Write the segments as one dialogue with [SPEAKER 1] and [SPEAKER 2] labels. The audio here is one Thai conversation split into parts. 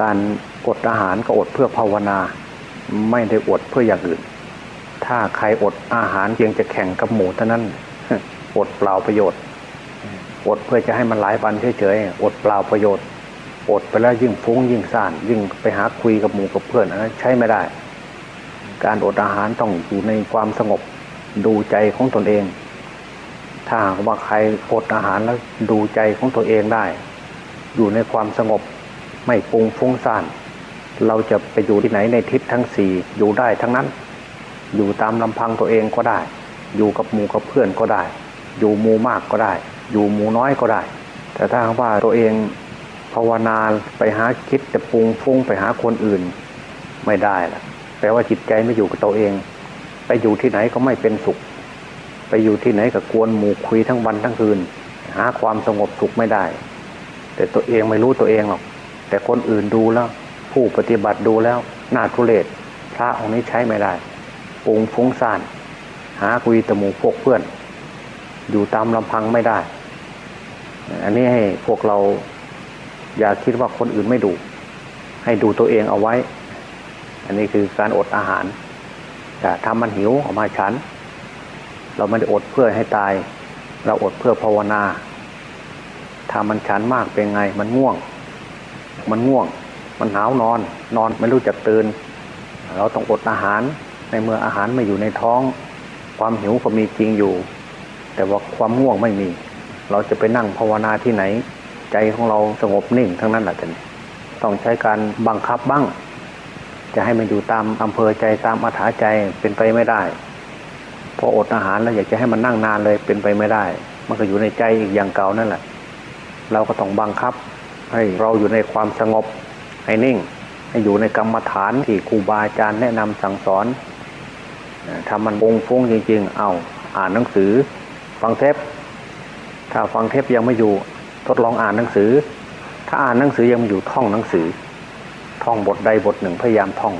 [SPEAKER 1] การอดอาหารก็อดเพื่อภาวนา ไม่ได้อดเพื่ออย่างอื่น ถ้าใครอดอาหารเพียงจะแข่งกับหมูเท่านั้น อดเปล่าประโยชน์ อดเพื่อจะให้มันหลายวันเฉยๆอดเปล่าประโยชน์ อดไปแล้วยิ่งฟุ้งยิ่งซ่านยิ่งไปหาคุยกับหมูกับเพื่อนอันนั้นใช้ไม่ได้ การอดอาหารต้องอยู่ในความสงบดูใจของตนเอง ถ้าว่าใครอดอาหารแล้วดูใจของตัวเองได้ อยู่ในความสงบ ไม่ปรุงฟุ้งซ่าน เราจะไปอยู่ที่ไหนในทิศทั้งสี่อยู่ได้ทั้งนั้น อยู่ตามลำพังตัวเองก็ได้ อยู่กับหมู่กับเพื่อนก็ได้ อยู่หมู่มากก็ได้ อยู่หมู่น้อยก็ได้ แต่ถ้าว่าตัวเองภาวนาไปหาคิดจะปรุงฟุ้งไปหาคนอื่นไม่ได้ล่ะแปลว่าจิตใจไม่อยู่กับตัวเอง ไปอยู่ที่ไหนก็ไม่เป็นสุข ไปอยู่ที่ไหนก็กวนหมู่คุยทั้งวันทั้งคืน หาความสงบสุขไม่ได้ แต่ตัวเองไม่รู้ตัวเองหรอก แต่คนอื่นดูแล้ว ผู้ปฏิบัติดูแล้วน่าทุเรศพระองค์นี้ใช้ไม่ได้ปรุงฟุ้งซ่าน หาคุยตะมูพวกเพื่อน อยู่ตามลำพังไม่ได้ อันนี้ให้พวกเราอย่าคิดว่าคนอื่นไม่ดู ให้ดูตัวเองเอาไว้ อันนี้คือการอดอาหาร แต่ทำมันหิวออกมาฉัน เราไม่ได้อดเพื่อให้ตาย เราอดเพื่อภาวนาถ้ามันฉันมากเป็นไงมันง่วง มันง่วง มันหาวนอน นอนไม่รู้จักตื่น เราต้องอดอาหาร ในเมื่ออาหารไม่อยู่ในท้อง ความหิวก็มีจริงอยู่ แต่ว่าความง่วงไม่มี เราจะไปนั่งภาวนาที่ไหน ใจของเราสงบนิ่งทั้งนั้นแหละท่านต้องใช้การบังคับบ้าง จะให้มันอยู่ตามอำเภอใจตามอาถาใจเป็นไปไม่ได้พออดอาหารแล้วอยากจะให้มันนั่งนานเลยเป็นไปไม่ได้ มันก็อยู่ในใจอีกอย่างเก่านั่นแหละ เราก็ต้องบังคับ ให้เราอยู่ในความสงบให้นิ่ง ให้อยู่ในกรรมฐานที่ครูบาอาจารย์แนะนำสั่งสอนถ้ามันปงฟุ้งจริง ๆ เอาอ่านหนังสือ ฟังเทปถ้าฟังเทปยังไม่อยู่ทดลองอ่านหนังสือ ถ้าอ่านหนังสือยังไม่อยู่ท่องหนังสือ ท่องบทใดบทหนึ่งพยายามท่อง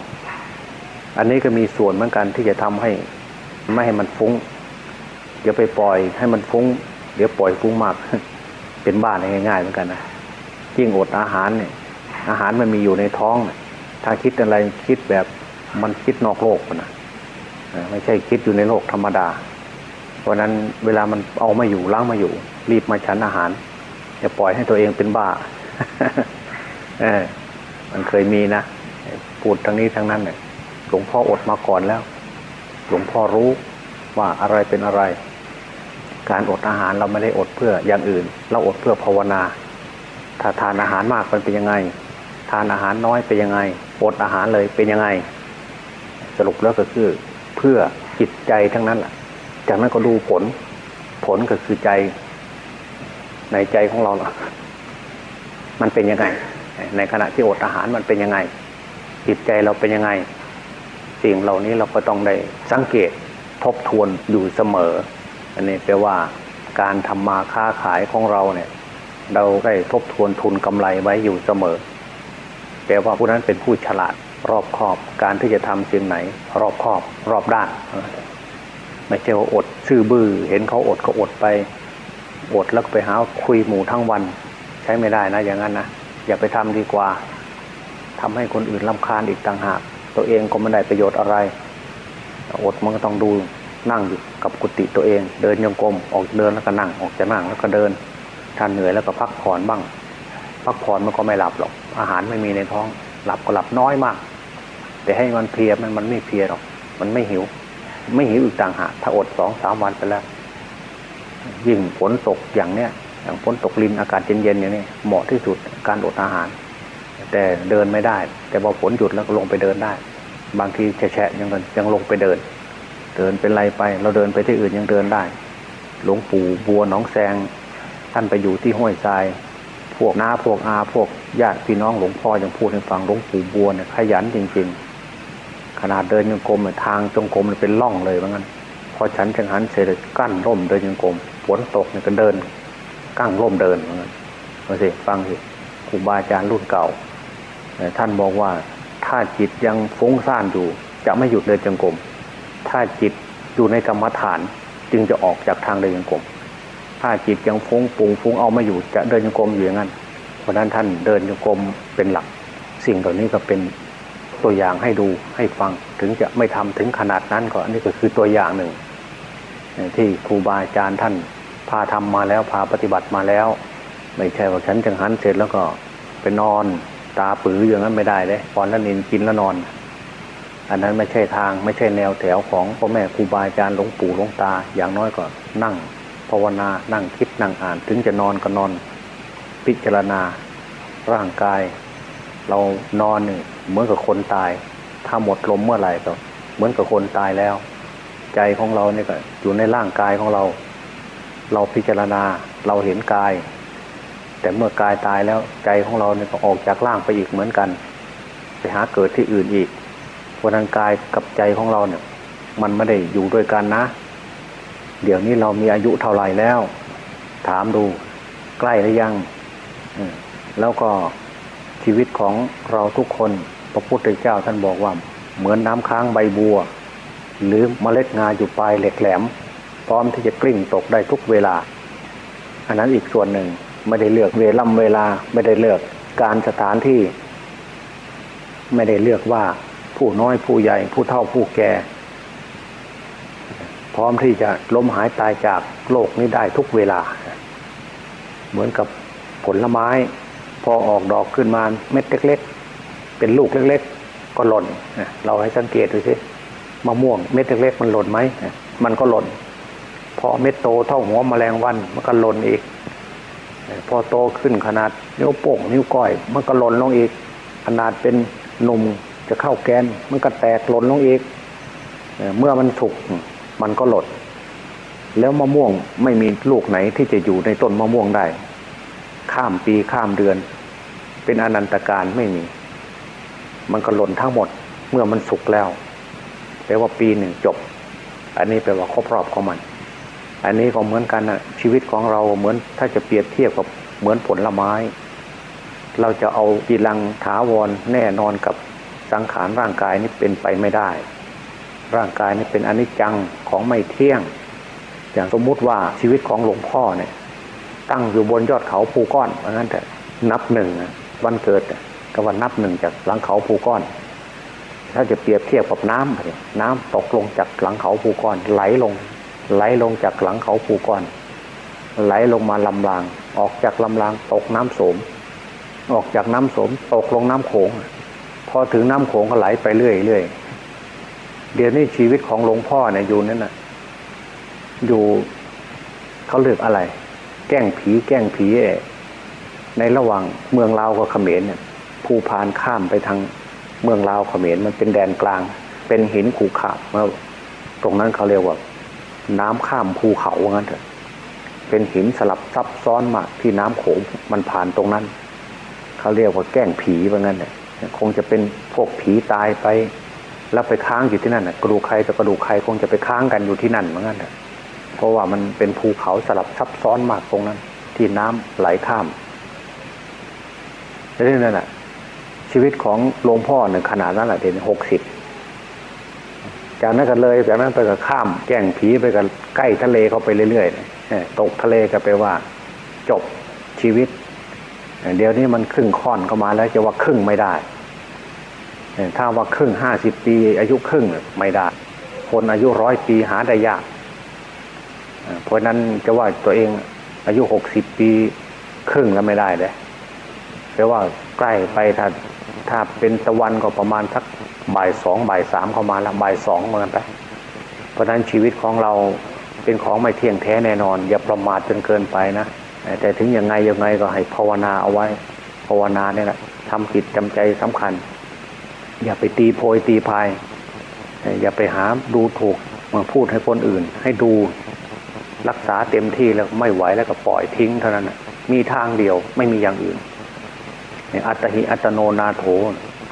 [SPEAKER 1] อันนี้ก็มีส่วนเหมือนกันที่จะทำให้ไม่ให้มันฟุง้งอย่าไปปล่อยให้มันฟุง้ง เดี๋ยวปล่อยฟุ้งมาก เป็นบ้านง่ายๆเหมือนกันนะ ยิ่งอดอาหารเนี่ย อาหารมันมีอยู่ในท้อง ถ้าคิดอะไรคิดแบบมันคิดนอกโลกนะไม่ใช่คิดอยู่ในโลกธรรมดา เพราะนั้นเวลามันเอามาอยู่ล้างมาอยู่ รีบมาฉันอาหารอย่าปล่อยให้ตัวเองเป็นบ้าเออมันเคยมีนะพูดทั้งนี้ทั้งนั้นเนี่ยหลวงพ่ออดมาก่อนแล้ว หลวงพ่อรู้ว่าอะไรเป็นอะไร การอดอาหารเราไม่ได้อดเพื่ออย่างอื่น เราอดเพื่อภาวนา ถ้าทานอาหารมากมันเป็นยังไง ทานอาหารน้อยเป็นยังไงอดอาหารเลยเป็นยังไง สรุปแล้วก็คือเพื่อจิตใจทั้งนั้นแหละจากนั้นก็ดูผล ผลก็คือใจในใจของเราล่ะมันเป็นยังไง ในขณะที่อดอาหารมันเป็นยังไง จิตใจเราเป็นยังไง สิ่งเหล่านี้เราก็ต้องได้สังเกตทบทวนอยู่เสมอ อันนี้แปลว่าการทำมาค้าขายของเราเนี่ย เราได้ทบทวนทุนกำไรไว้อยู่เสมอแปลว่าผู้นั้นเป็นผู้ฉลาดรอบคอบการที่จะทำสิ่งไหน รอบคอบรอบด้านไม่ใช่ว่าอดซื่อบื้อเห็นเขาอดก็อดไป อดแล้วไปหาคุยหมู่ทั้งวัน ใช้ไม่ได้นะ อย่างนั้นนะอย่าไปทำดีกว่าทำให้คนอื่นลำคาญอีกต่างหาก ตัวเองก็ไม่ได้ประโยชน์อะไร อดมันก็ต้องดูนั่งอยู่กับกุฏิตัวเอง เดินโยงกลมออกเดินแล้วก็นั่งออกจะนั่งแล้วก็เดิน ท่านเหนื่อยแล้วก็พักผ่อนบ้าง พักผ่อนมันก็ไม่หลับหรอก อาหารไม่มีในท้อง หลับก็หลับน้อยมาก แต่ให้มันเพลียมันมันไม่เพลียหรอก มันไม่หิว ไม่หิวอีกต่างหากถ้าอดสองสามวันไปแล้ว ยิ่งฝนตกอย่างเนี้ยอย่างฝนตกลินอากาศเย็นๆอย่างนี้เหมาะที่สุดการอดอาหาร แต่เดินไม่ได้ แต่พอฝนหยุดแล้วก็ลงไปเดินได้ บางทีแฉะยังยังลงไปเดิน เดินเป็นไรไป เราเดินไปที่อื่นยังเดินได้ หลวงปู่บัวหนองแซง ท่านไปอยู่ที่ห้วยทราย พวกน้าพวกอาพวกญาติพี่น้องหลวงพ่อยังพูดให้ฟังหลวงปู่บัวเนี่ยขยันจริง ๆ ขนาดเดินยังกรมเนี่ยทางจงกรมเป็นล่องเลยว่างั้น พอฉันจังหันเสร็จกั้นร่มเดินยังกรมฝนตกเนี่ยก็เดินกั้งร่มเดินว่างั้นมาสิฟังสิครูบาอาจารย์รุ่นเก่า ท่านบอกว่าถ้าจิตยังฟุ้งซ่านอยู่ จะไม่หยุดเดินจงกรมถ้าจิตอยู่ในกรรมฐานจึงจะออกจากทางเดินจงกรม ถ้าจิตยังฟุ้งปุงฟุ้งเอาไม่อยู่จะเดินจงกรมอยู่อย่างนั้นเพราะนั้นท่านเดินจงกรมเป็นหลัก สิ่งเหล่านี้ก็เป็นตัวอย่างให้ดูให้ฟังถึงจะไม่ทำถึงขนาดนั้นก็อันนี้ก็คือตัวอย่างหนึ่ง ที่ครูบาอาจารย์ท่านพาทำมาแล้วพาปฏิบัติมาแล้ว ไม่ใช่ว่าฉันจังหันเสร็จแล้วก็ไปนอนตาปืออย่างนั้นไม่ได้เลยปอนแล้วนินกินแล้วนอน อันนั้นไม่ใช่ทางไม่ใช่แนวแถวของพ่อแม่ครูบาอาจารย์หลวงปู่หลวงตาอย่างน้อยก็นั่ง ภาวนานั่งคิดนั่งอ่านถึงจะนอนก็นอน พิจารณา ร่างกาย เรานอนนี่เหมือนกับคนตาย ถ้าหมดลมเมื่อไหร่ก็เหมือนกับคนตายแล้ว ใจของเราเนี่ยก็อยู่ในร่างกายของเรา เราพิจารณาเราเห็นกาย แต่เมื่อกายตายแล้วใจของเราเนี่ยก็ออกจากร่างไปอีกเหมือนกัน ไปหาเกิดที่อื่นอีกเพราะนั้นกายกับใจของเราเนี่ย มันไม่ได้อยู่ด้วยกันนะ เดี๋ยวนี้เรามีอายุเท่าไหร่แล้ว ถามดูใกล้หรือยังแล้วก็ชีวิตของเราทุกคนพระพุทธเจ้าท่านบอกว่า เหมือนน้ำค้างใบบัว หรือเมล็ดงาอยู่ปลายเหล็กแหลม พร้อมที่จะกลิ้งตกได้ทุกเวลา อันนั้นอีกส่วนหนึ่งไม่ได้เลือกเวล่ำเวลาไม่ได้เลือกการสถานที่ ไม่ได้เลือกว่าผู้น้อยผู้ใหญ่ผู้เฒ่าผู้แก่ พร้อมที่จะล้มหายตายจากโลกนี้ได้ทุกเวลา เหมือนกับผลไม้ พอออกดอกขึ้นมาเม็ดเล็กๆ เป็นลูกเล็ก ๆ ก็หล่นเราให้สังเกตดูสิมะม่วงเม็ดเล็กๆมันหล่นไหมมันก็หล่น พอเม็ดโตเท่าหัวแมลงวันมันก็หล่นอีก พอโตขึ้นขนาดนิ้วโป้งนิ้วก้อย มันก็หล่นลงอีก ขนาดเป็นหนุ่มจะเข้าแกนมันก็แตกหล่นลงอีกเมื่อมันสุก มันก็หล่นแล้วมะม่วงไม่มีลูกไหนที่จะอยู่ในต้นมะม่วงได้ ข้ามปีข้ามเดือน เป็นอนันตการไม่มี มันก็หล่นทั้งหมดเมื่อมันสุกแล้วแปลว่าปีหนึ่งจบ อันนี้แปลว่าครบรอบของมัน อันนี้ก็เหมือนกันนะชีวิตของเราเหมือนถ้าจะเปรียบเทียบกับเหมือนผลไม้ เราจะเอาปีรังถาวรแน่นอนกับสังขารร่างกายนี้เป็นไปไม่ได้ ร่างกายนี้เป็นอนิจจังของไม่เที่ยง อย่างสมมุติว่าชีวิตของหลวงพ่อเนี่ย ตั้งอยู่บนยอดเขาภูก้อนเพราะงั้นแต่นับหนึ่งวันเกิดก็วันนับหนึ่งจากหลังเขาภูก้อนถ้าจะเปรียบเทียบกับน้ำน้ำตกลงจากหลังเขาภูก้อน ไหลลง ไหลลงจากหลังเขาภูก้อน ไหลลงมาลำราง ออกจากลำรางตกน้ำโสม ออกจากน้ำโสมตกลงน้ำโขง พอถึงน้ำโขงก็ไหลไปเรื่อยเรื่อย เดี๋ยวนี้ชีวิตของหลวงพ่อเนี่ยอยู่นั่นน่ะ อยู่เขาเรียกอะไร แกล้งผี แกล้งผีในระหว่างเมืองลาวกับเขมรเนี่ยภูพานข้ามไปทางเมืองลาวเขมรมันเป็นแดนกลาง เป็นหินขูขาบเมื่อตรงนั้นเขาเรียกว่า น้ำข้ามภูเขาว่างั้นเถอะเป็นหินสลับซับซ้อนมากที่น้ำโขงมันผ่านตรงนั้น เขาเรียกว่าแกล้งผีว่างั้นเนี่ยคงจะเป็นพวกผีตายไป แล้วไปค้างอยู่ที่นั่นนะกระดูกใครกับกระดูกใครคงจะไปค้างกันอยู่ที่นั่นเหมือนกันเพราะว่ามันเป็นภูเขาสลับซับซ้อนมากตรงนั้น ที่น้ำไหลข้ามเรื่องนั้นแหละชีวิตของหลวงพ่อเนี่ยขนาดนั้นแหละเดือนหกสิบจากนั้นก็เลยจากนั้นไปก็ข้ามแก่งผีไปกับใกล้ทะเลเข้าไปเรื่อยๆตกทะเลก็ไปว่า จบชีวิต เดี๋ยวนี้มันครึ่งค่อนเข้ามาแล้วจะว่าครึ่งไม่ได้ ถ้าว่าครึ่งห้าสิบปี อายุครึ่งไม่ได้ คนอายุร้อยปีหาได้ยาก เพราะนั้นจะว่าตัวเองอายุหกสิบปีครึ่งแล้วไม่ได้เลยแปลว่าใกล้ไปถ้าถ้าเป็นตะวันก็ประมาณสักบ่ายสองบ่ายสามเข้ามาล้วบ่ายสองเหมือนกันไป เพราะนั้นชีวิตของเราเป็นของไม่เที่ยงแท้แน่นอน อย่าประมาทจนเกินไปนะแต่ถึงยังไงยังไงก็ให้ภาวนาเอาไว้ ภาวนาเนี่ยแหละทำจิตจำใจสำคัญ อย่าไปตีโพยตีพาย อย่าไปหาดูถูกมาพูดให้คนอื่น ให้ดูรักษาเต็มที่แล้วไม่ไหวแล้วก็ปล่อยทิ้งเท่านั้นมีทางเดียวไม่มีอย่างอื่นอัตหิอัตโนนาโถ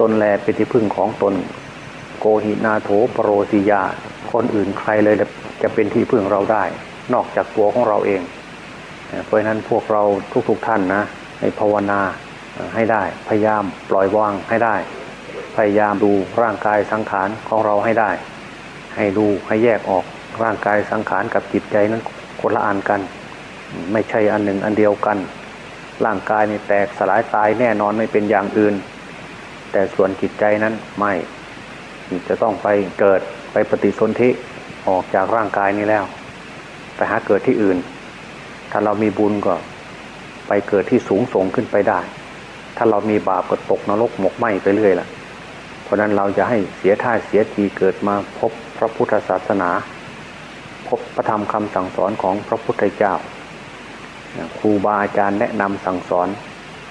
[SPEAKER 1] ตนแลเป็นที่พึ่งของตน โกหินาโถปรโรสิยา คนอื่นใครเลยจะเป็นที่พึ่งเราได้ นอกจากตัวของเราเอง เพราะนั้นพวกเราทุกๆทท่านนะให้ภาวนาให้ได้พยายามปล่อยวางให้ได้ ยายามดูร่างกายสังขารของเราให้ได้ ให้ดูให้แยกออกร่างกายสังขารกับจิตใจนั้นคนละอันกัน ไม่ใช่อันหนึ่งอันเดียวกัน ร่างกายนี่แตกสลายตายแน่นอนไม่เป็นอย่างอื่น แต่ส่วนจิตใจนั้นไม่จะต้องไปเกิดไปปฏิสนธิออกจากร่างกายนี้แล้ว ไปหาเกิดที่อื่น ถ้าเรามีบุญก็ไปเกิดที่สูงส่งขึ้นไปได้ ถ้าเรามีบาปก็ตกนรกหมกไหมไปเรื่อยล่ะ ราะนั้นเราจะให้เสียท่าเสียทีเกิดมาพบพระพุทธศาสนา พบพระธรรมคำสั่งสอนของพระพุทธเจ้าครูบาอาจารย์แนะนำสั่งสอน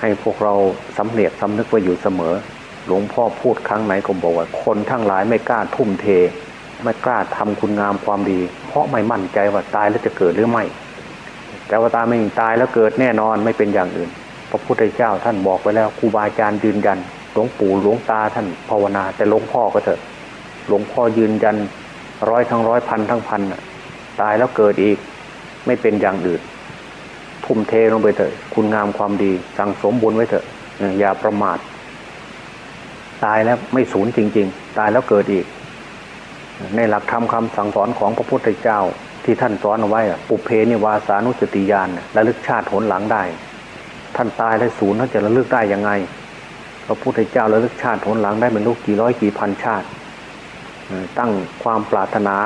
[SPEAKER 1] ให้พวกเราสำเนียกสำนึกไว้อยู่เสมอ หลวงพ่อพูดครั้งไหนก็บอกว่า คนทั้งหลายไม่กล้าทุ่มเท ไม่กล้าทำคุณงามความดี เพราะไม่มั่นใจว่าตายแล้วจะเกิดหรือไม่ แต่ว่าตายไม่ตายแล้วเกิดแน่นอนไม่เป็นอย่างอื่น พระพุทธเจ้าท่านบอกไว้แล้วครูบาอาจารย์ยืนยัน วงปู่หลวงตาท่านภาวนาแต่หลวงพ่อก็เถอะหลวงพ่อยืนยันร้อยทั้งร้อยพันทั้งพันตายแล้วเกิดอีกไม่เป็นอย่างอื่นทุ่มเทลงไปเถอะ คุณงามความดี สั่งสมบุญไว้เถอะอย่าประมาท ตายแล้วไม่สูญจริง ๆ ตายแล้วเกิดอีก ในหลักธรรมคำสั่งสอนของพระพุทธเจ้าที่ท่านสอนเอาไว้ปุเพนิวาสานุสติญาณระลึกชาติผลหลังได้ ท่านตายแล้วศูนย์ท่านจะระลึกได้ยังไง พระพุทธเจ้าระลึกชาติผลหลังได้เป็นลูกกี่ร้อยกี่พันชาติ ตั้งความปรารถนา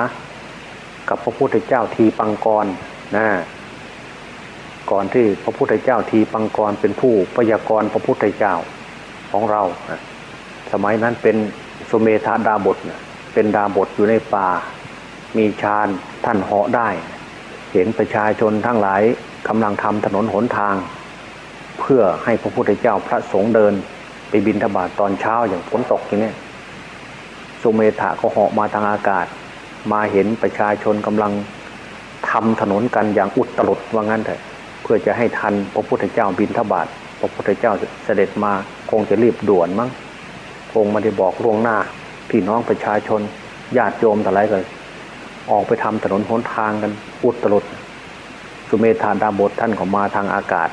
[SPEAKER 1] กับพระพุทธเจ้าทีปังกรนะก่อนที่พระพุทธเจ้าทีปังกรเป็นผู้พยากรณ์พระพุทธเจ้าของเรา สมัยนั้นเป็นสุเมธาดาบทเป็นดาบทอยู่ในป่า มีฌานท่านเหาะได้ เห็นประชาชนทั้งหลายกำลังทำถนนหนทาง เพื่อให้พระพุทธเจ้าพระสงฆ์เดิน ไปบินธบาตตอนเช้าอย่างฝนตกอย่างนี้สุเมธาก็เหาะมาทางอากาศ มาเห็นประชาชนกำลังทำถนนกันอย่างอุตรุดว่างั้นเถอะเพื่อจะให้ทันพระพุทธเจ้าบินทบาทพระพุทธเจ้าเสด็จมาคงจะรีบด่วนมั้งคงไม่ได้บอกล่วงหน้าพี่น้องประชาชนญาติโยมแต่ไรก็ออกไปทำถนนหนทางกันอุตรุดสุเมธาดาบทท่านก็มาทางอากาศ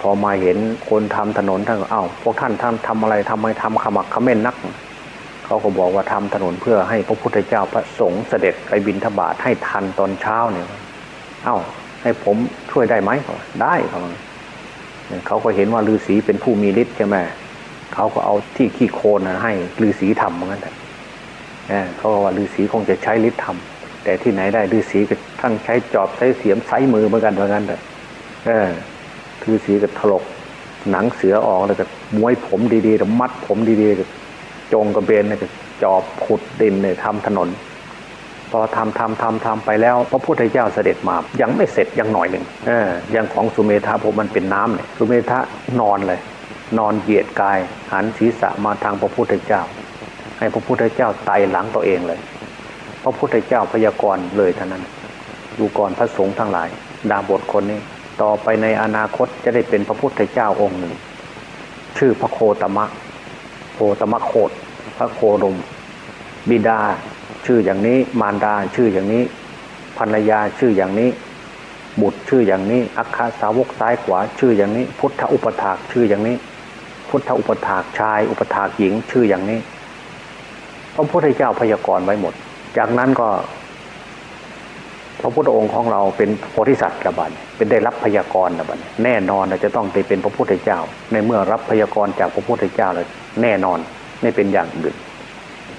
[SPEAKER 1] พอมาเห็นคนทำถนนท่านก็เอ้าพวกท่านทำทำอะไรทำไมทำขมักขม้นนัก เขาก็บอกว่าทำถนนเพื่อให้พระพุทธเจ้าพระสงฆ์เสด็จไปบินทบาทให้ทันตอนเช้าเนี่ย เอ้า ให้ผมช่วยได้ไหมได้เขาเขาก็เห็นว่าฤาษีเป็นผู้มีฤทธิ์ใช่ไหมเขาก็เอาที่ขี้โคลนให้ฤาษีทำเหมือนกันแต่เขาว่าฤาษีคงจะใช้ฤทธิ์ทำแต่ที่ไหนได้ฤาษีก็ทั้งใช้จอบใช้เสียมใช้มือเหมือนกันเหมือนกันแต่เออ ฤาษีก็ถลกหนังเสือออกแล้วก็ม้วยผมดีๆแล้วมัดผมดีๆก็จงกระเบนเนี่ยจอบขุดดินเนี่ยทำถนน พอทำทำทำทำไปแล้ว พระพุทธเจ้าเสด็จมา ยังไม่เสร็จยังหน่อยหนึ่งเออยังของสุเมธาผมมันเป็นน้ำเนี่ยสุเมธานอนเลย นอนเหยียดกาย หันศีรษะมาทางพระพุทธเจ้า ให้พระพุทธเจ้าไต่หลังตัวเองเลย พระพุทธเจ้าพยากรณ์เลยเท่านั้น ดูก่อนพระสงฆ์ทั้งหลาย ดาบทคนนี้ ต่อไปในอนาคตจะได้เป็นพระพุทธเจ้าองค์หนึ่ง ชื่อพระโคตมะ โคตมะโคดพระโคดม บิดา ชื่ออย่างนี้มารดาชื่ออย่างนี้ภรรยาชื่ออย่างนี้ บุตรชื่ออย่างนี้ อัคคสาวกซ้ายขวาชื่ออย่างนี้ พุทธอุปถากชื่ออย่างนี้ พุทธอุปถากชาย อุปถากหญิงชื่ออย่างนี้พระพุทธเจ้าพยากรณ์ไว้หมด จากนั้นก็ พระพุทธองค์ของเราเป็นโพธิสัตว์ระบาดเป็นได้รับพยากรณ์ระบาดแน่นอนจะต้องได้เป็นพระพุทธเจ้า ในเมื่อรับพยากรณ์จากพระพุทธเจ้าเลยแน่นอนไม่เป็นอย่างอื่น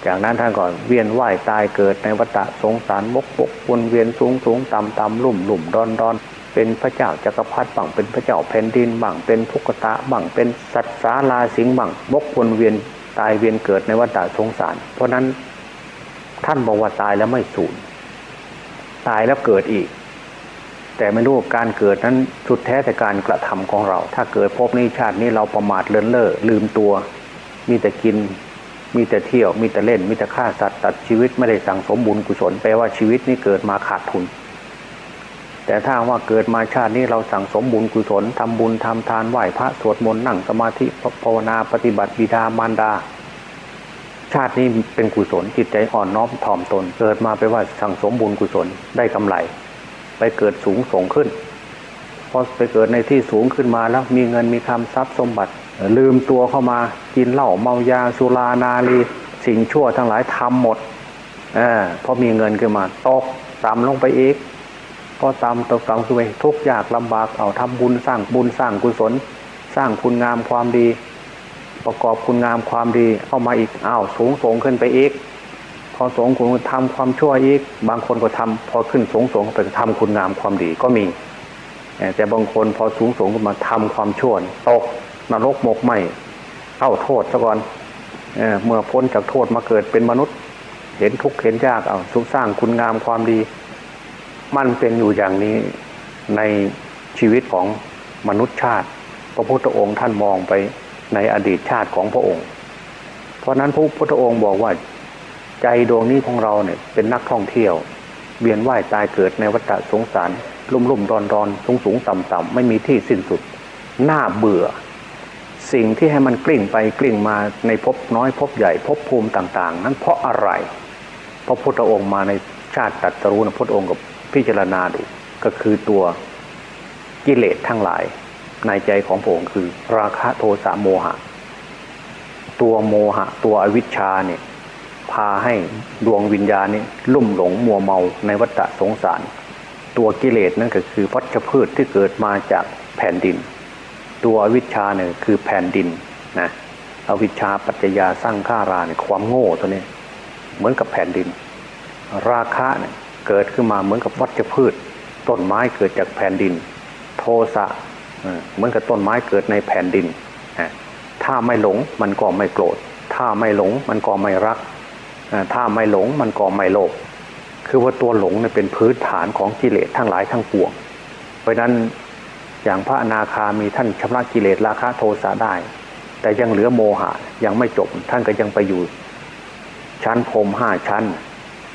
[SPEAKER 1] จากนั้นท่านก็เวียนว่ายตายเกิดในวัฏสงสารบกบกวนเวียนสูงสูงต่ำต่ำลุ่มลุ่มดอนดอนเป็นพระเจ้าจักรพรรดิบังเป็นพระเจ้าแผ่นดินบังเป็นทุกตะบังเป็นสัตว์สาลาสิงบังบกวนเวียนตายเวียนเกิดในวัฏสงสาร เพราะนั้นท่านบอกว่าตายแล้วไม่สูญ ตายแล้วเกิดอีก แต่ไม่รู้การเกิดนั้นสุดแท้แต่การกระทำของเรา ถ้าเกิดพบนี้ชาตินี้เราประมาทเลินเล่อลืมตัว มีแต่กิน มีแต่เที่ยว มีแต่เล่น มีแต่ฆ่าสัตว์ตัดชีวิตไม่ได้สั่งสมบุญกุศลแปลว่าชีวิตนี้เกิดมาขาดทุน แต่ถ้าว่าเกิดมาชาตินี้เราสั่งสมบุญกุศลทำบุญทำทานไหว้พระสวดมนต์นั่งสมาธิภาวนาปฏิบัติบิดามารดา ชาตินี้เป็นกุศลจิตใจอ่อนน้อมถ่อมตน เกิดมาไปว่าสั่งสมบุญกุศลได้กำไร ไปเกิดสูงส่งขึ้นพอไปเกิดในที่สูงขึ้นมาแล้วมีเงินมีคำทรัพย์สมบัติ ลืมตัวเข้ามากินเหล้าเมายาสุรานารีสิ่งชั่วทั้งหลายทำหมดเออพอมีเงินขึ้นมาตกต่ำลงไปอีกก็ต่ำตกต่ำขึ้นไปทุกยากลำบากเอาทำบุญสร้างบุญสร้างกุศล สร้างคุณงามความดี ประกอบคุณงามความดีเอามาอีกอ้าวสูงส่งขึ้นไปอีก พอสงคุณทำความชั่วอีก บางคนก็ทำพอขึ้นสูงส่งไปทำคุณงามความดีก็มี แต่บางคนพอสูงส่งขึ้นมาทำความชั่วตกนรกหมกไหมเข้าโทษซะก่อนเเมื่อพ้นจากโทษมาเกิดเป็นมนุษย์ เห็นทุกข์เห็นยากเอาสุสร้างคุณงามความดี มันเป็นอยู่อย่างนี้ในชีวิตของมนุษยชาติ พระพุทธองค์ท่านมองไป ในอดีตชาติของพระองค์ เพราะนั้นพระพุทธองค์บอกว่าใจดวงนี้ของเราเนี่ยเป็นนักท่องเที่ยว เวียนว่ายตายเกิดในวัฏสงสาร ลุ่มลุ่มรอนรอนสูงสูงต่ำต่ำไม่มีที่สิ้นสุดน่าเบื่อ สิ่งที่ให้มันกลิ้งไปกลิ้งมาในภพน้อยภพใหญ่ภพภูมิต่าง ๆ นั้นเพราะอะไรพระพุทธองค์มาในชาติตัดสรู้นะพุทธองค์กับพิจารณาดูก็คือตัวกิเลสทั้งหลาย ในใจของพระองค์คือ ราคะโทสะโมหะ ตัวโมหะ ตัวอวิชชาเนี่ย พาให้ดวงวิญญาณนี่ลุ่มหลงมัวเมาในวัฏสงสาร ตัวกิเลสนั่นก็คือวัชพืชที่เกิดมาจากแผ่นดิน ตัวอวิชชาเนี่ยคือแผ่นดินนะอวิชชาปัจจยาสร้างข้าราเนี่ยความโง่ตัวนี้ เหมือนกับแผ่นดิน ราคะเนี่ยเกิดขึ้นมาเหมือนกับวัชพืชต้นไม้เกิดจากแผ่นดิน โทสะ เหมือนกับต้นไม้เกิดในแผ่นดิน ถ้าไม่หลงมันก็ไม่โกรธ ถ้าไม่หลงมันก็ไม่รัก ถ้าไม่หลงมันก็ไม่โลภ คือว่าตัวหลงเนี่ยเป็นพื้นฐานของกิเลสทั้งหลายทั้งปวง เพราะนั้นอย่างพระอนาคามีท่านชำระกิเลสราคะโทสะได้ แต่ยังเหลือโมหะยังไม่จบท่านก็ยังไปอยู่ ชั้นพรมห้าชั้น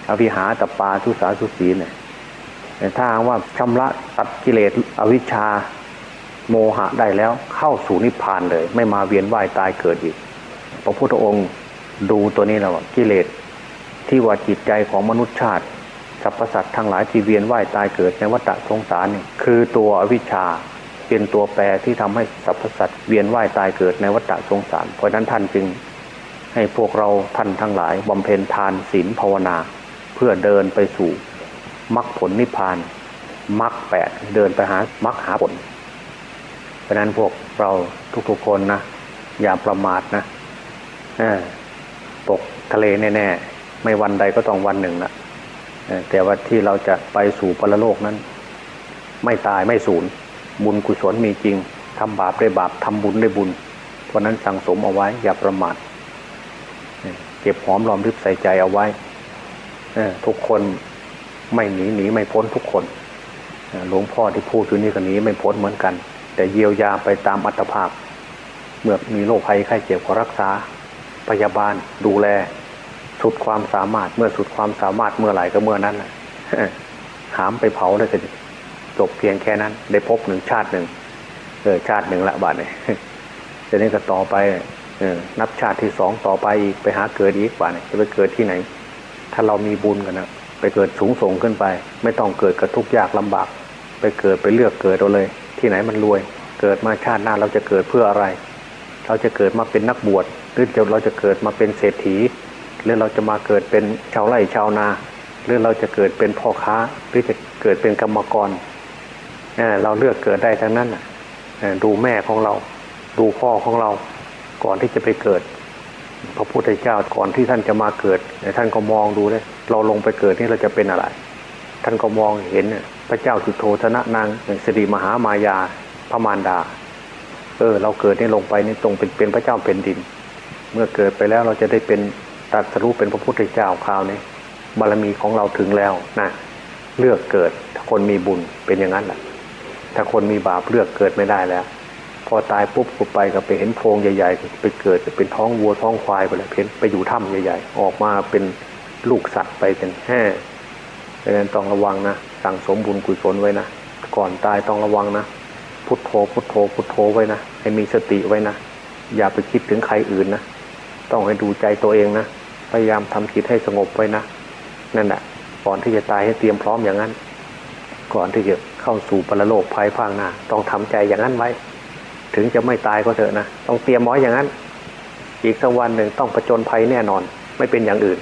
[SPEAKER 1] อวิหาตปาทุสาสุสีเนี่ยถ้าว่าชำระตัดกิเลสอวิชชา โมหะได้แล้วเข้าสู่นิพพานเลย ไม่มาเวียนว่ายตายเกิดอีก พระพุทธองค์ดูตัวนี้แล้วกิเลสที่ว่าจิตใจของมนุษย์ชาติสรรพสัตว์ทั้งหลายที่เวียนว่ายตายเกิดในวัฏสงสารนี่คือตัวอวิชชาเป็นตัวแปรที่ทำให้สรรพสัตว์เวียนว่ายตายเกิดในวัฏสงสาร เพราะนั้นท่านจึงให้พวกเราท่านทั้งหลายบำเพ็ญทานศีลภาวนา เพื่อเดินไปสู่มรรคผลนิพพานมรรคแปดเดินไปหามรรคหาผล เพราะนั้นพวกเราทุกๆคนนะอย่าประมาทนะตกทะเลแน่ๆไม่วันใดก็ต้องวันหนึ่งละแต่ว่าที่เราจะไปสู่ปรโลกนั้น ไม่ตายไม่สูญบุญกุศลมีจริงทำบาปได้บาปทำบุญได้บุญ เพราะนั้นสั่งสมเอาไว้ อย่าประมาทเก็บหอมรอมริบใส่ใจเอาไว้ทุกคนไม่หนีหนีไม่พ้นทุกคนหลวงพ่อที่พูดอยู่นี่ก็หนีไม่พ้นเหมือนกัน แต่เยียวยาไปตามอัตภาพ เมื่อมีโรคภัยไข้เจ็บก็รักษา พยาบาลดูแล สุดความสามารถเมื่อสุดความสามารถเมื่อไหร่ก็เมื่อนั้นหามไปเผาได้ก็จบเพียงแค่นั้น ได้พบหนึ่งชาติหนึ่งเออชาติหนึ่งละบาทเนี่ยจะนี้ก็ต่อไปเออนับชาติที่สองต่อไปอีกไปหาเกิดอีกบาทเนี่ยจะไปเกิดที่ไหน ถ้าเรามีบุญกันนะไปเกิดสูงส่งขึ้นไป ไม่ต้องเกิดกับทุกยากลำบาก ไปเกิดไปเลือกเกิดเอาเลย ที่ไหนมันรวย เกิดมาชาติหน้าเราจะเกิดเพื่ออะไร เราจะเกิดมาเป็นนักบวชหรือเราจะเกิดมาเป็นเศรษฐี หรือเราจะมาเกิดเป็นชาวไร่ชาวนา หรือเราจะเกิดเป็นพ่อค้า หรือจะเกิดเป็นกรรมกรเเราเลือกเกิดได้ทั้งนั้นดูแม่ของเรา ดูพ่อของเราก่อนที่จะไปเกิด พระพุทธเจ้าก่อนที่ท่านจะมาเกิดท่านก็มองดูเลยเราลงไปเกิดนี่เราจะเป็นอะไร ท่านก็มองเห็นพระเจ้าสุโธธนะนางสิริมหามายาพระมารดา เออ เราเกิดนี่ลงไปนี่ตรงเป็นเป็นพระเจ้าเป็นดิน เมื่อเกิดไปแล้วเราจะได้เป็นตัดสรู้เป็นพระพุทธเจ้าคราวนี้บารมีของเราถึงแล้วนะเลือกเกิดถ้าคนมีบุญเป็นอย่างนั้นแหละถ้าคนมีบาปเลือกเกิดไม่ได้แล้ว พอตายปุ๊บก็ไปก็ไปเห็นโพรงใหญ่ๆไปเกิดเป็นท้องวัวท้องควายไปเลยเพ้นไปอยู่ถ้ำใหญ่ ๆ ออกมาเป็นลูกสัตว์ไปเป็นแห่ ดังนั้นต้องระวังนะสั่งสมบุญกุศลไว้นะก่อนตายต้องระวังนะพุทโธพุทโธพุทโธไว้นะให้มีสติไว้นะอย่าไปคิดถึงใครอื่นนะต้องให้ดูใจตัวเองนะพยายามทำจิตให้สงบไว้นะนั่นแหละก่อนที่จะตายให้เตรียมพร้อมอย่างนั้น ก่อนที่จะเข้าสู่ปรโลกภายภาคหน้าต้องทำใจอย่างนั้นไว้ ถึงจะไม่ตายก็เถอะนะต้องเตรียมไว้อย่างนั้น อีกสักวันหนึ่งต้องประจนภัยแน่นอน ไม่เป็นอย่างอื่น